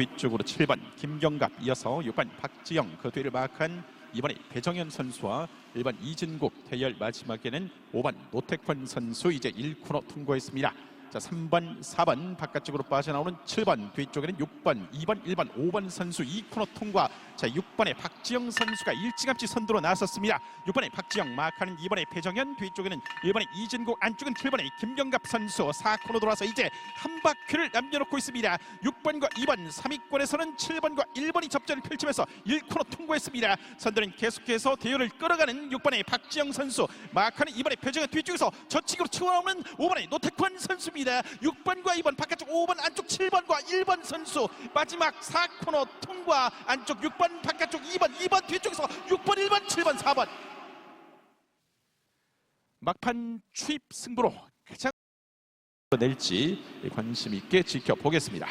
뒤쪽으로 7번 김경갑 이어서 6번 박지영 그 뒤를 마크한 이번에 배정현 선수와 1번 이진국 대열 마지막에는 5번 노태권 선수 이제 1코너 통과했습니다. 자 3번 4번 바깥쪽으로 빠져나오는 7번 뒤쪽에는 6번 2번 1번 5번 선수 2코너 통과 자 6번에 박지영 선수가 일찌감치 선두로 나섰습니다. 6번에 박지영 마크하는 2번에 배정현 뒤쪽에는 1번에 이진국 안쪽은 7번에 김경갑 선수. 4코너 돌아서 이제 한 바퀴를 남겨놓고 있습니다. 6번과 2번 3위권에서는 7번과 1번이 접전을 펼치면서 1코너 통과했습니다. 선두는 계속해서 대열을 끌어가는 6번의 박지영 선수 마크하는 2번의 배정현 뒤쪽에서 저측으로 치고 나오는 5번의 노태권 선수입니다. 6번과 2번 바깥쪽 5번 안쪽 7번과 1번 선수. 마지막 4코너 통과. 안쪽 6번 바깥쪽 2번 2번 뒤쪽에서 6번 1번 7번 4번 막판 추입 승부로 가장 낼지 관심 있게 지켜보겠습니다.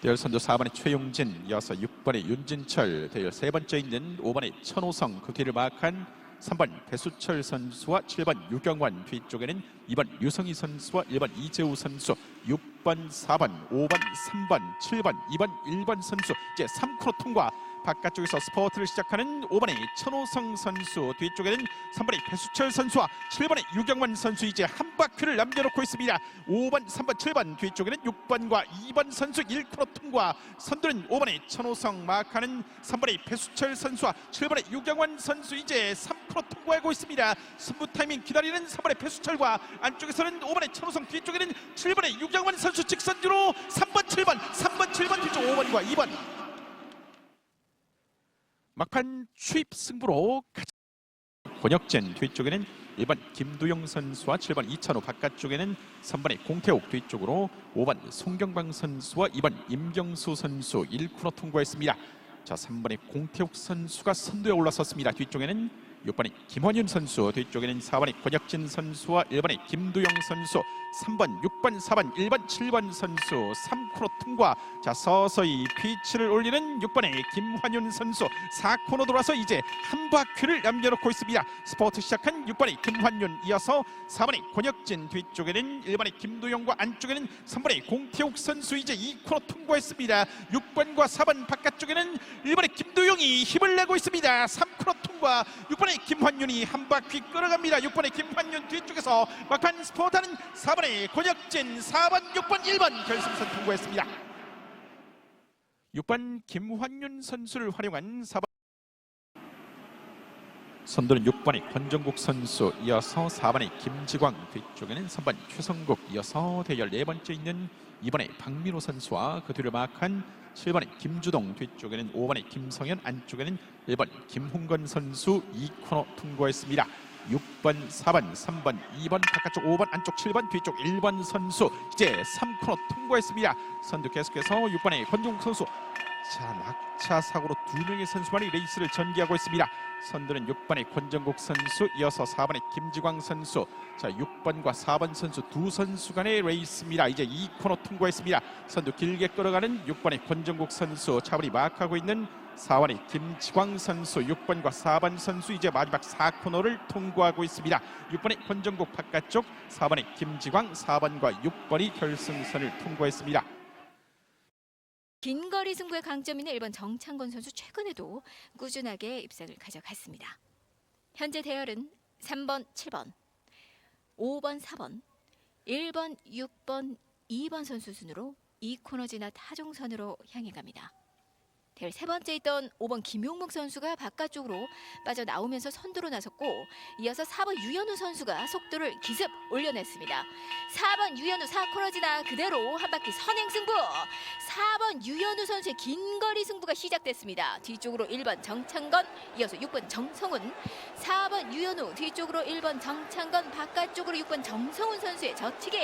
대열 선두 4번의 최용진 이어서 6번의 윤진철 대열 세 번째 있는 5번의 천호성 그 뒤를 마크한 3번 배수철 선수와 7번 유경환 뒤쪽에는 2번 유성희 선수와 1번 이재우 선수 6번 4번 5번 3번 7번 2번 1번 선수. 이제 3코너 통과 바깥쪽에서 스포트를 시작하는 5번의 천호성 선수 뒤쪽에는 3번의 배수철 선수와 7번의 유경환 선수 이제 한 바퀴를 남겨놓고 있습니다. 5번 3번 7번 뒤쪽에는 6번과 2번 선수 1코너 통과 선두는 5번의 천호성 마크하는 3번의 배수철 선수와 7번의 유경환 선수 이제 3코너 통과하고 있습니다. 승부 타이밍 기다리는 3번의 배수철과 안쪽에서는 5번의 천호성 뒤쪽에는 7번의 유경환 선수 직선주로 3번 7번 3번 7번 뒤쪽 5번과 2번 막판 추입 승부로 권혁진 뒤쪽에는 1번 김두영 선수와 7번 이찬호 바깥쪽에는 3번의 공태욱 뒤쪽으로 5번 송경광 선수와 2번 임경수 선수 1코너 통과했습니다. 자 3번의 공태욱 선수가 선두에 올라섰습니다. 뒤쪽에는 6번의 김원윤 선수 뒤쪽에는 4번의 권혁진 선수와 1번의 김두영 선수 3번 6번 4번 1번 7번 선수 3코너 통과 자 서서히 피치를 올리는 6번의 김환윤 선수 4코너 돌아서 이제 한 바퀴를 남겨놓고 있습니다. 스포트 시작한 6번의 김환윤 이어서 4번의 권혁진 뒤쪽에는 1번의 김두영과 안쪽에는 3번의 공태욱 선수 이제 2코너 통과했습니다. 6번과 4번 바깥쪽에는 1번의 김두영이 힘을 내고 있습니다. 3코너 통과 6번의 김환윤이 한 바퀴 끌어갑니다. 6번의 김환윤 뒤쪽에서 막판 스포트하는 4번의 권혁진 4번 6번 1번 결승선 통과했습니다 6번 김환윤 선수를 활용한 4번 선두는 6번의 권정국 선수 이어서 4번의 김지광 뒤쪽에는 3번 최성국 이어서 대열 네 번째 있는 2번의 박민호 선수와 그 뒤를 마크한 7번의 김주동 뒤쪽에는 5번의 김성현 안쪽에는 1번 김홍건 선수 2코너 통과했습니다. 6번, 4번, 3번, 2번 바깥쪽 5번 안쪽 7번 뒤쪽 1번 선수 이제 3코너 통과했습니다. 선두 계속해서 6번의 권종국 선수 자 낙차 사고로 두 명의 선수만이 레이스를 전개하고 있습니다. 선두는 6번의 권정국 선수 이어서 4번의 김지광 선수 자 6번과 4번 선수 두 선수 간의 레이스입니다. 이제 2코너 통과했습니다. 선두 길게 끌어가는 6번의 권정국 선수 차분히 마크하고 있는 4번의 김지광 선수 6번과 4번 선수 이제 마지막 4코너를 통과하고 있습니다. 6번의 권정국 바깥쪽 4번의 김지광 4번과 6번이 결승선을 통과했습니다. 긴 거리 승부의 강점 있는 1번 정창건 선수 최근에도 꾸준하게 입상을 가져갔습니다. 현재 대열은 3번, 7번, 5번, 4번, 1번, 6번, 2번 선수 순으로 2코너 지나 타종선으로 향해 갑니다. 대열 세 번째 있던 5번 김용목 선수가 바깥쪽으로 빠져나오면서 선두로 나섰고 이어서 4번 유현우 선수가 속도를 기습 올려냈습니다. 4번 유현우 4코너 지나 그대로 한 바퀴 선행 승부 4번 유현우 선수의 긴 거리 승부가 시작됐습니다. 뒤쪽으로 1번 정창건, 이어서 6번 정성훈, 4번 유현우, 뒤쪽으로 1번 정창건, 바깥쪽으로 6번 정성훈 선수의 저치기,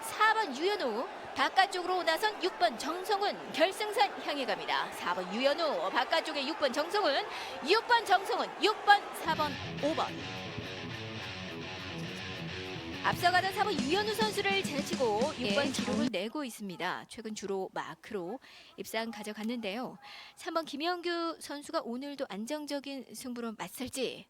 4번 유현우, 바깥쪽으로 나선 6번 정성훈 결승선 향해 갑니다. 4번 유현우, 바깥쪽에 6번 정성훈, 6번 정성훈, 6번, 4번, 5번. 앞서가던 4번 유현우 선수를 제치고 6번 기록을 내고 있습니다. 최근 주로 마크로 입상 가져갔는데요. 3번 김영규 선수가 오늘도 안정적인 승부로 맞설지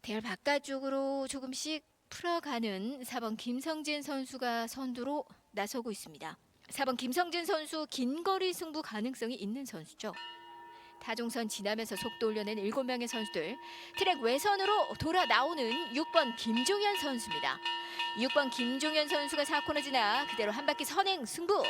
대열 바깥쪽으로 조금씩 풀어가는 4번 김성진 선수가 선두로 나서고 있습니다. 4번 김성진 선수 긴 거리 승부 가능성이 있는 선수죠. 타종선 지나면서 속도 올려낸 7명의 선수들 트랙 외선으로 돌아 나오는 6번 김종현 선수입니다. 6번 김종현 선수가 4코너 지나 그대로 한 바퀴 선행 승부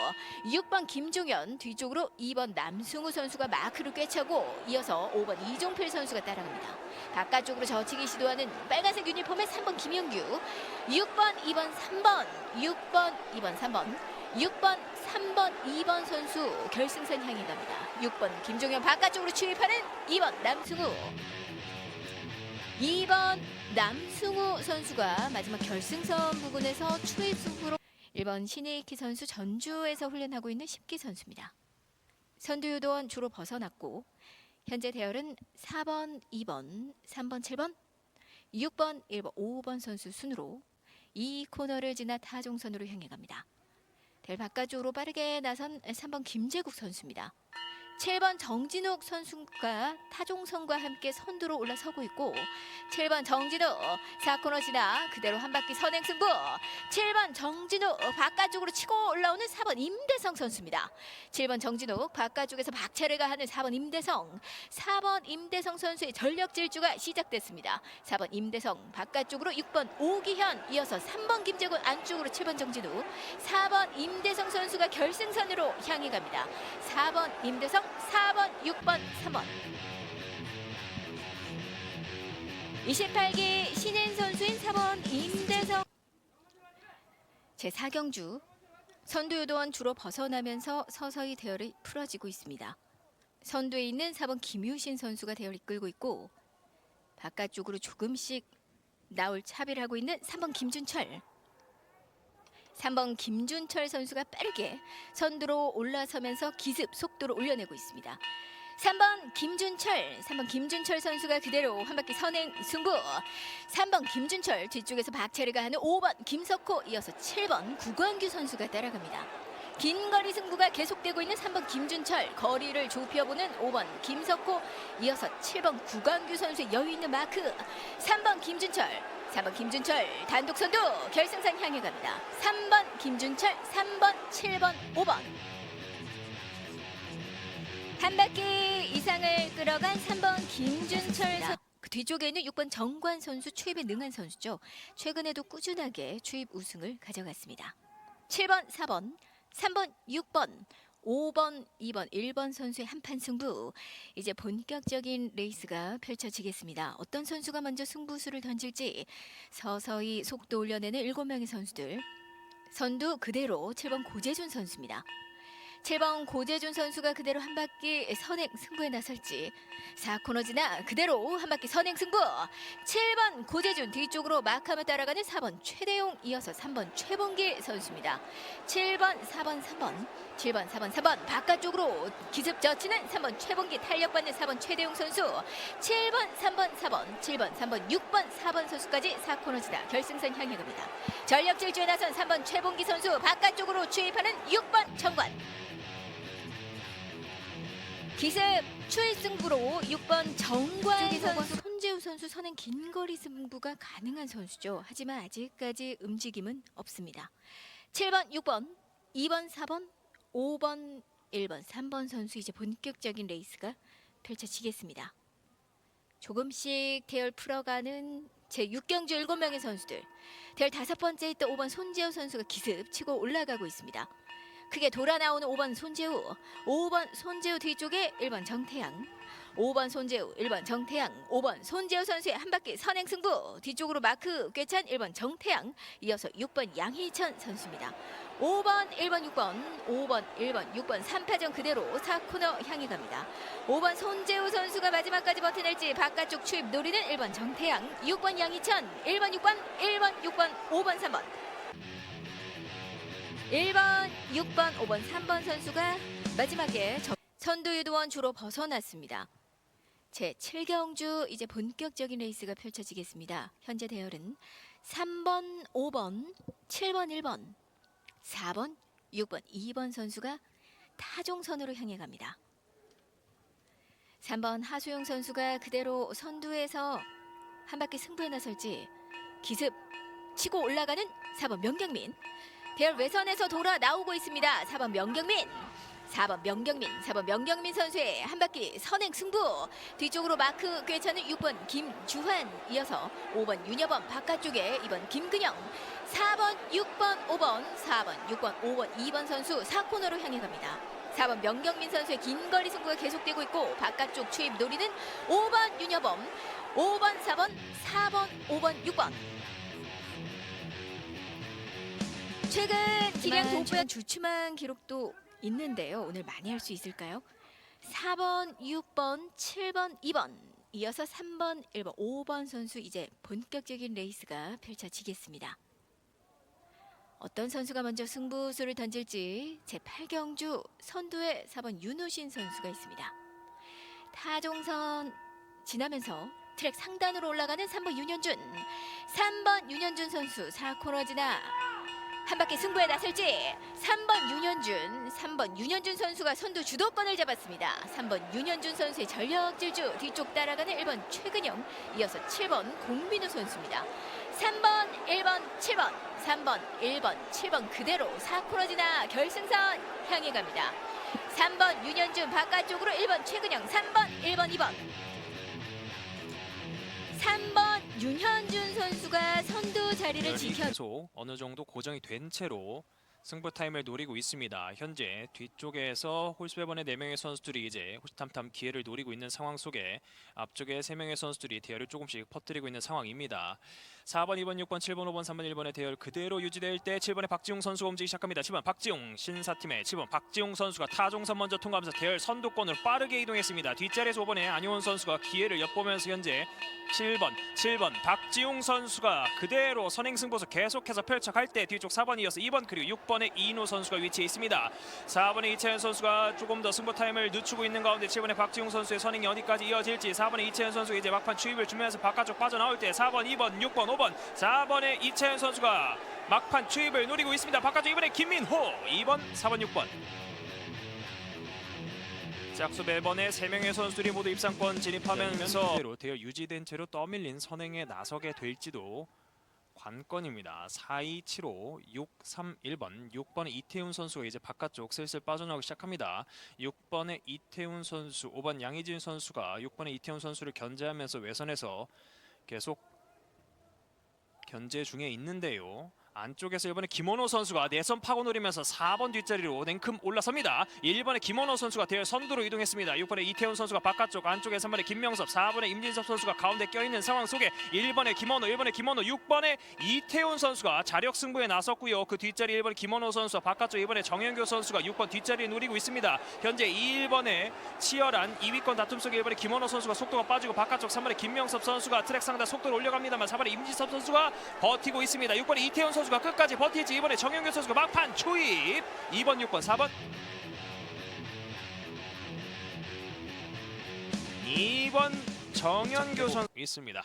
6번 김종현 뒤쪽으로 2번 남승우 선수가 마크를 꿰차고 이어서 5번 이종필 선수가 따라갑니다. 바깥쪽으로 젖히기 시도하는 빨간색 유니폼의 3번 김영규 6번 2번 3번 6번 2번 3번 6번 3번 2번 선수 결승선 향해 갑니다. 6번 김종현 바깥쪽으로 추입하는 2번 남승우 2번 남승우 선수가 마지막 결승선 부근에서 추입 승부로 1번 신혜키 선수 전주에서 훈련하고 있는 10기 선수입니다. 선두유도원 주로 벗어났고 현재 대열은 4번, 2번, 3번, 7번, 6번, 1번, 5번 선수 순으로 이 코너를 지나 타종선으로 향해 갑니다. 대열 바깥쪽으로 빠르게 나선 3번 김재국 선수입니다. 7번 정진욱 선수가 타종선과 함께 선두로 올라서고 있고 7번 정진욱 4코너 지나 그대로 한 바퀴 선행 승부 7번 정진욱 바깥쪽으로 치고 올라오는 4번 임대성 선수입니다. 7번 정진욱 바깥쪽에서 박차를 가하는 4번 임대성 4번 임대성 선수의 전력 질주가 시작됐습니다. 4번 임대성 바깥쪽으로 6번 오기현 이어서 3번 김재군 안쪽으로 7번 정진욱 4번 임대성 선수가 결승선으로 향해 갑니다. 4번 임대성 4번 6번 3번. 28기 신인 선수인 4번 임대성. 제4경주. 선두유도원 주로 벗어나면서 서서히 대열이 풀어지고 있습니다. 선두에 있는 4번 김유신 선수가 대열 이끌고 있고 바깥쪽으로 조금씩 나올 차비를 하고 있는 3번 김준철 3번 김준철 선수가 빠르게 선두로 올라서면서 기습 속도를 올려내고 있습니다. 3번 김준철, 3번 김준철 선수가 그대로 한 바퀴 선행 승부. 3번 김준철 뒤쪽에서 박차를 가하는 5번 김석호 이어서 7번 구광규 선수가 따라갑니다. 긴 거리 승부가 계속되고 있는 3번 김준철, 거리를 좁혀보는 5번 김석호, 이어서 7번 구광규 선수의 여유 있는 마크. 3번 김준철, 4번 김준철 단독 선두 결승선 향해 갑니다. 3번 김준철, 3번, 7번, 5번. 한 바퀴 이상을 끌어간 3번 김준철 선. 그 뒤쪽에 있는 6번 정관 선수 추입에 능한 선수죠. 최근에도 꾸준하게 추입 우승을 가져갔습니다. 7번, 4번, 3번, 6번, 5번, 2번, 1번 선수의 한판 승부. 이제 본격적인 레이스가 펼쳐지겠습니다. 어떤 선수가 먼저 승부수를 던질지 서서히 속도 올려내는 7명의 선수들. 선두 그대로 7번 고재준 선수입니다. 7번 고재준 선수가 그대로 한 바퀴 선행 승부에 나설지 4코너 지나 그대로 한 바퀴 선행 승부. 7번 고재준 뒤쪽으로 마카마 따라가는 4번 최대용 이어서 3번 최봉길 선수입니다. 7번 4번 3번 7번 4번 3번 바깥쪽으로 기습 젖히는 3번 최봉기 탄력받는 4번 최대용 선수. 7번 3번 4번 7번 3번 6번 4번 선수까지 4코너 지나 결승선 향해 갑니다. 전력 질주에 나선 3번 최봉기 선수 바깥쪽으로 추입하는 6번 정관 기습 추일 승부로 6번 정관 선수 손재우 선수 선행 긴 거리 승부가 가능한 선수죠. 하지만 아직까지 움직임은 없습니다. 7번, 6번, 2번, 4번, 5번, 1번, 3번 선수 이제 본격적인 레이스가 펼쳐지겠습니다. 조금씩 대열 풀어가는 제 6경주 7명의 선수들. 대열 다섯 번째 있던 5번 손재우 선수가 기습 치고 올라가고 있습니다. 크게 돌아 나오는 5번 손재우, 5번 손재우 뒤쪽에 1번 정태양, 5번 손재우, 1번 정태양, 5번 손재우 선수의 한 바퀴 선행 승부 뒤쪽으로 마크 꿰찬 1번 정태양, 이어서 6번 양희천 선수입니다. 5번, 1번, 6번, 5번, 1번, 6번 3파전 그대로 4코너 향해 갑니다. 5번 손재우 선수가 마지막까지 버텨낼지 바깥쪽 추입 노리는 1번 정태양, 6번 양희천, 1번, 6번, 1번, 6번, 5번, 3번. 1번, 6번, 5번, 3번 선수가 마지막에 저- 선두 유도원 주로 벗어났습니다. 제 7경주 이제 본격적인 레이스가 펼쳐지겠습니다. 현재 대열은 3번, 5번, 7번, 1번, 4번, 6번, 2번 선수가 타종선으로 향해 갑니다. 3번 하수영 선수가 그대로 선두에서 한 바퀴 승부에 나설지 기습 치고 올라가는 4번 명경민 대열 외선에서 돌아 나오고 있습니다. 4번 명경민. 4번 명경민, 4번 명경민 선수의 한 바퀴 선행 승부. 뒤쪽으로 마크 꿰차는 6번 김주환 이어서 5번 윤여범 바깥쪽에 2번 김근영, 4번, 6번, 5번, 4번, 6번, 5번, 2번 선수 4코너로 향해 갑니다. 4번 명경민 선수의 긴 거리 승부가 계속되고 있고 바깥쪽 추입 노리는 5번 윤여범, 5번, 4번, 4번, 5번, 6번. 최근 기량 도부야 주춤한 기록도 있는데요. 오늘 많이 할 수 있을까요? 4번, 6번, 7번, 2번 이어서 3번, 1번, 5번 선수 이제 본격적인 레이스가 펼쳐지겠습니다. 어떤 선수가 먼저 승부수를 던질지 제8경주 선두에 4번 윤호신 선수가 있습니다. 타종선 지나면서 트랙 상단으로 올라가는 3번 윤현준 3번 윤현준 선수 4코너 지나 한 바퀴 승부에 나설지 3번 윤현준 3번 윤현준 선수가 선두 주도권을 잡았습니다. 3번 윤현준 선수의 전력 질주 뒤쪽 따라가는 1번 최근영 이어서 7번 공민우 선수입니다. 3번 1번 7번 3번 1번 7번 그대로 4코너 지나 결승선 향해 갑니다. 3번 윤현준 바깥쪽으로 1번 최근영 3번 1번 2번. 3번 윤현준 선수가 자리를 지켜 계속 어느 정도 고정이 된 채로 승부 타임을 노리고 있습니다. 현재 뒤쪽에서 홀스웨번의 4명의 선수들이 이제 호시탐탐 기회를 노리고 있는 상황 속에 앞쪽에 3명의 선수들이 대열을 조금씩 퍼뜨리고 있는 상황입니다. 4번, 2번, 6번, 7번, 5번, 3번, 1번의 대열 그대로 유지될 때 7번의 박지웅 선수가 움직이기 시작합니다. 7번 박지웅 신사팀의 7번 박지웅 선수가 타종선 먼저 통과하면서 대열 선두권으로 빠르게 이동했습니다. 뒷자리에서 5번의 안효원 선수가 기회를 엿보면서 현재 7번, 7번 박지웅 선수가 그대로 선행승부수 계속해서 펼쳐갈 때 뒤쪽 4번 이어서 2번 그리고 6번의 이인호 선수가 위치해 있습니다. 4번의 이채현 선수가 조금 더 승부 타임을 늦추고 있는 가운데 7번의 박지웅 선수의 선행이 어디까지 이어질지 4번의 이채현 선수가 이제 막판 추입을 준비하면서 바깥쪽 빠져나올 때 4번, 2번, 6번, 5번 4번의 이채현 선수가 막판 추입을 노리고 있습니다. 바깥쪽 이번에 김민호 2번, 4번, 6번 짝수 매번에 세 명의 선수들이 모두 입상권 진입하면서 대여 유지된 채로 떠밀린 선행에 나서게 될지도 관건입니다. 4275 631번 6번의 이태훈 선수가 이제 바깥쪽 슬슬 빠져나오기 시작합니다. 6번의 이태훈 선수 5번 양희진 선수가 6번의 이태훈 선수를 견제하면서 외선에서 계속 견제 중에 있는데요. 안쪽에서 1번의 김원호 선수가 내선 파고 노리면서 4번 뒷자리로 냉큼 올라섭니다. 1번의 김원호 선수가 대열 선두로 이동했습니다. 6번의 이태훈 선수가 바깥쪽 안쪽에 3번의 김명섭 4번의 임진섭 선수가 가운데 껴있는 상황 속에 1번의 김원호 1번의 김원호 6번의 이태훈 선수가 자력 승부에 나섰고요. 그 뒷자리 1번의 김원호 선수와 바깥쪽 2번의 정현교 선수가 6번 뒷자리에 노리고 있습니다. 현재 1번의 치열한 2위권 다툼 속에 1번의 김원호 선수가 속도가 빠지고 바깥쪽 3번의 김명섭 선수가 트랙 상단 속도를 올려갑니다만 4번의 임진섭 선수가 버티고 있습니다. 6번의 이태훈 선수 가 끝까지 버티지. 이번에 정현규 선수가 막판 추입. 2번 6번 4번. 2번 정현규 선수 있습니다.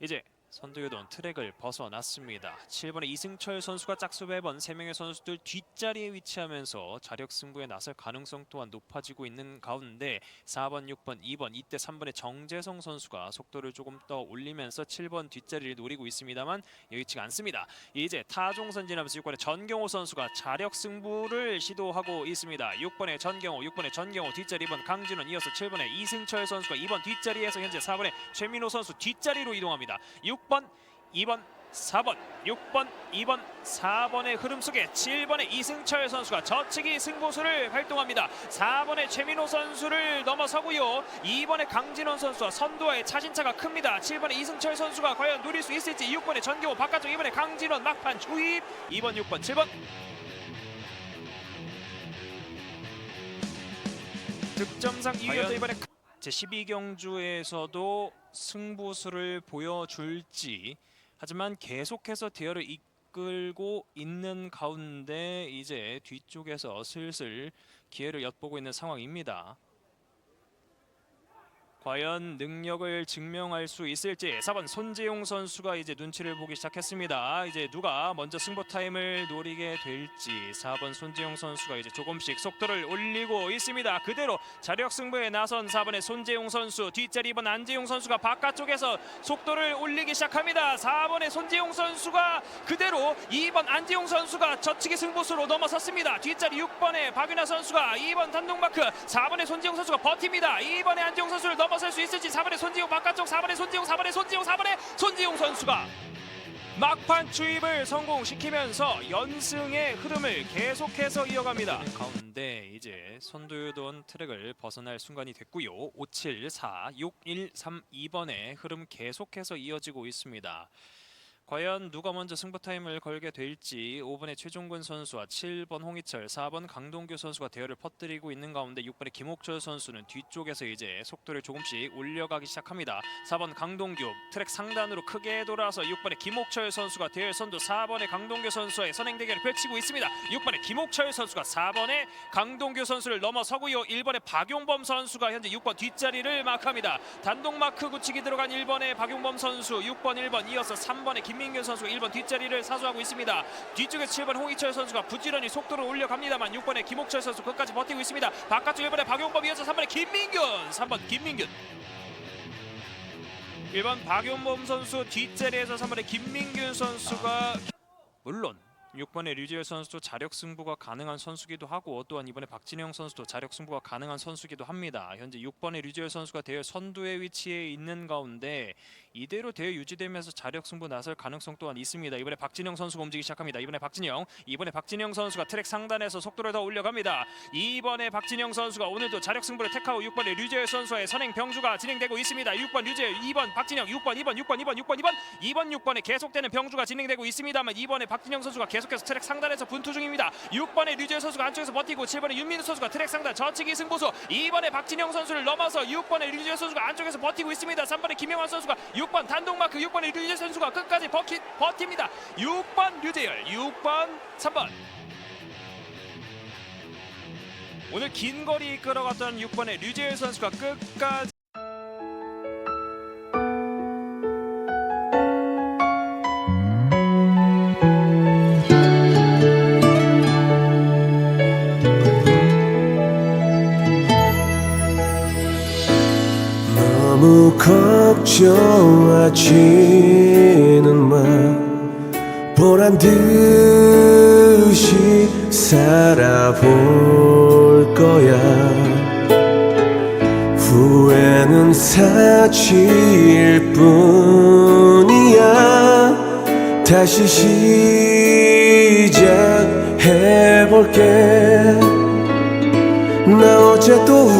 이제 선두유던 트랙을 벗어났습니다. 7번의 이승철 선수가 짝수 매번 3명의 선수들 뒷자리에 위치하면서 자력 승부에 나설 가능성 또한 높아지고 있는 가운데 4번, 6번, 2번 이때 3번의 정재성 선수가 속도를 조금 더 올리면서 7번 뒷자리를 노리고 있습니다만 여의치가 않습니다. 이제 타종선 지나면서 6번의 전경호 선수가 자력 승부를 시도하고 있습니다. 6번의 전경호, 6번의 전경호 뒷자리 2번 강진원 이어서 7번의 이승철 선수가 2번 뒷자리에서 현재 4번의 최민호 선수 뒷자리로 이동합니다. 6 번, 2번, 4번, 6번, 2번, 4번의 흐름 속에 7번의 이승철 선수가 저측이 승부수를 활동합니다. 4번의 최민호 선수를 넘어서고요. 2번의 강진원 선수와 선두와의 차진차가 큽니다. 7번의 이승철 선수가 과연 누릴 수 있을지 6번의 전경호 바깥쪽 2번의 강진원 막판 주입 2번, 6번, 7번 득점상 2위였던 이번에 제 12경주에서도 승부수를 보여줄지 하지만 계속해서 대열을 이끌고 있는 가운데 이제 뒤쪽에서 슬슬 기회를 엿보고 있는 상황입니다. 과연 능력을 증명할 수 있을지 4번 손재용 선수가 이제 눈치를 보기 시작했습니다. 이제 누가 먼저 승부 타임을 노리게 될지 4번 손재용 선수가 이제 조금씩 속도를 올리고 있습니다. 그대로 자력 승부에 나선 4번의 손재용 선수 뒷자리 2번 안재용 선수가 바깥쪽에서 속도를 올리기 시작합니다. 4번의 손재용 선수가 그대로 2번 안재용 선수가 저치기 승부수로 넘어섰습니다. 뒷자리 6번의 박윤아 선수가 2번 단독 마크 4번의 손재용 선수가 버팁니다. 2번의 안재용 선수를 넘 어설 수 있을지 4번의 손재용 바깥쪽 4번의 손재용 4번의 손재용 4번의 손재용 선수가 막판 추입을 성공시키면서 연승의 흐름을 계속해서 이어갑니다. 가운데 이제 선두유던 트랙을 벗어날 순간이 됐고요. 574, 613, 2번의 흐름 계속해서 이어지고 있습니다. 과연 누가 먼저 승부 타임을 걸게 될지 5번의 최종근 선수와 7번 홍희철, 4번 강동규 선수가 대열을 퍼뜨리고 있는 가운데 6번의 김옥철 선수는 뒤쪽에서 이제 속도를 조금씩 올려가기 시작합니다. 4번 강동규 트랙 상단으로 크게 돌아서 6번의 김옥철 선수가 대열 선두 4번의 강동규 선수의 선행 대결을 펼치고 있습니다. 6번의 김옥철 선수가 4번의 강동규 선수를 넘어서고요. 1번의 박용범 선수가 현재 6번 뒷자리를 마크합니다. 단독 마크 굳히기 들어간 1번의 박용범 선수, 6번 1번 이어서 3번의 김 민균 선수가 1번 뒷자리를 사수하고 있습니다. 뒤쪽에서 7번 홍희철 선수가 부지런히 속도를 올려갑니다만 6번의 김옥철 선수 끝까지 버티고 있습니다. 바깥쪽 1번의 박용범 이어서 3번의 김민균, 3번 김민균. 1번 박용범 선수 뒷자리에서 3번의 김민균 선수가 물론 6번의 류지열 선수도 자력 승부가 가능한 선수기도 하고 또한 이번에 박진영 선수도 자력 승부가 가능한 선수기도 합니다. 현재 6번의 류지열 선수가 대회 선두에 위치해 있는 가운데 이대로 대회 유지되면서 자력 승부 나설 가능성 또한 있습니다. 이번에 박진영 선수가 움직이기 시작합니다. 이번에 박진영, 이번에 박진영 선수가 트랙 상단에서 속도를 더 올려갑니다. 이번에 박진영 선수가 오늘도 자력 승부를 택하고 6번의 류재열 선수의 선행 병주가 진행되고 있습니다. 6번 류재열, 2번 박진영, 6번, 2번, 6번, 2번, 6번, 2번, 2번, 6번에 계속되는 병주가 진행되고 있습니다만 이번에 박진영 선수가 계속해서 트랙 상단에서 분투 중입니다. 6번의 류재열 선수가 안쪽에서 버티고 7번의 윤민우 선수가 트랙 상단 저치기 승부수 2번의 박진영 선수를 넘어서 6번의 류재열 선수가 안쪽에서 버티고 있습니다. 3번의 김영환 선수가 6번 단독 마크 6번의 류재열 선수가 끝까지 버티, 버팁니다. 6번 류재열, 6번 3번 오늘 긴 거리 끌어갔던 6번의 류재열 선수가 끝까지 걱정하지는 마 보란 듯이 살아볼 거야. 후회는 사치일 뿐이야. 다시 시작해볼게. 나 어제 또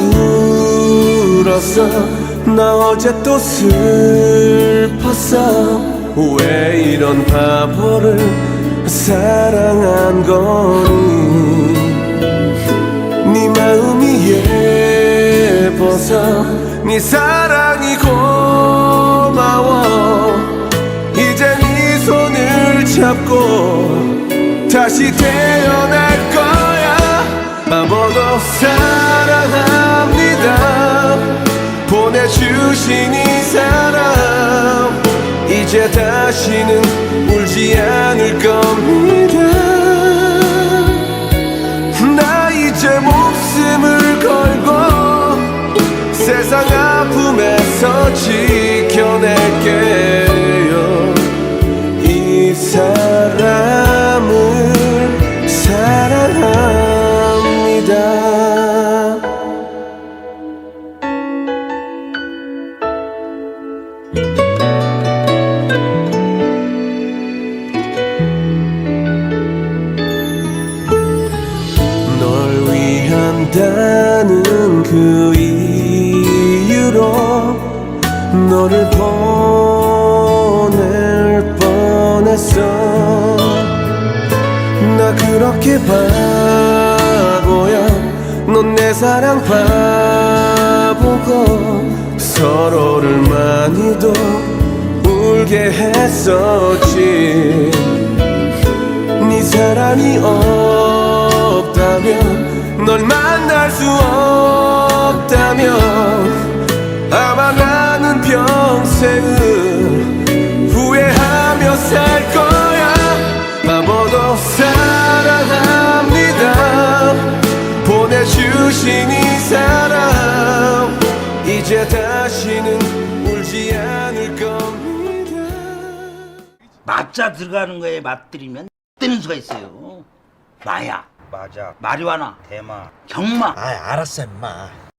울었어 나 어제 또 슬펐어. 왜 이런 바보를 사랑한 거니? 네 마음이 예뻐서 네 사랑이 고마워. 이제 네 손을 잡고 다시 태어날 거야. 바보도 사랑합니다 주신 이 사람 이제 다시는 울지 않을 겁니다. 나 이제 목숨을 걸고 세상 아픔에서 지 위한다는 그 이유로 너를 보낼 뻔했어. 나 그렇게 바보야. 넌 내 사랑 바보고 서로를 많이도 울게 했었지. 네 사랑이 없다면 널 만날 수 없다면 아마 평생을 후회하며 살 거야. 바보도 사랑합니다. 보내주신 이 사람 이제 다시는 울지 않을 겁니다. 맞자 들어가는 거에 맞들이면 뜨는 수가 있어요. 마약, 맞아. 마리화나, 대마. 경마. 아 알았어 임마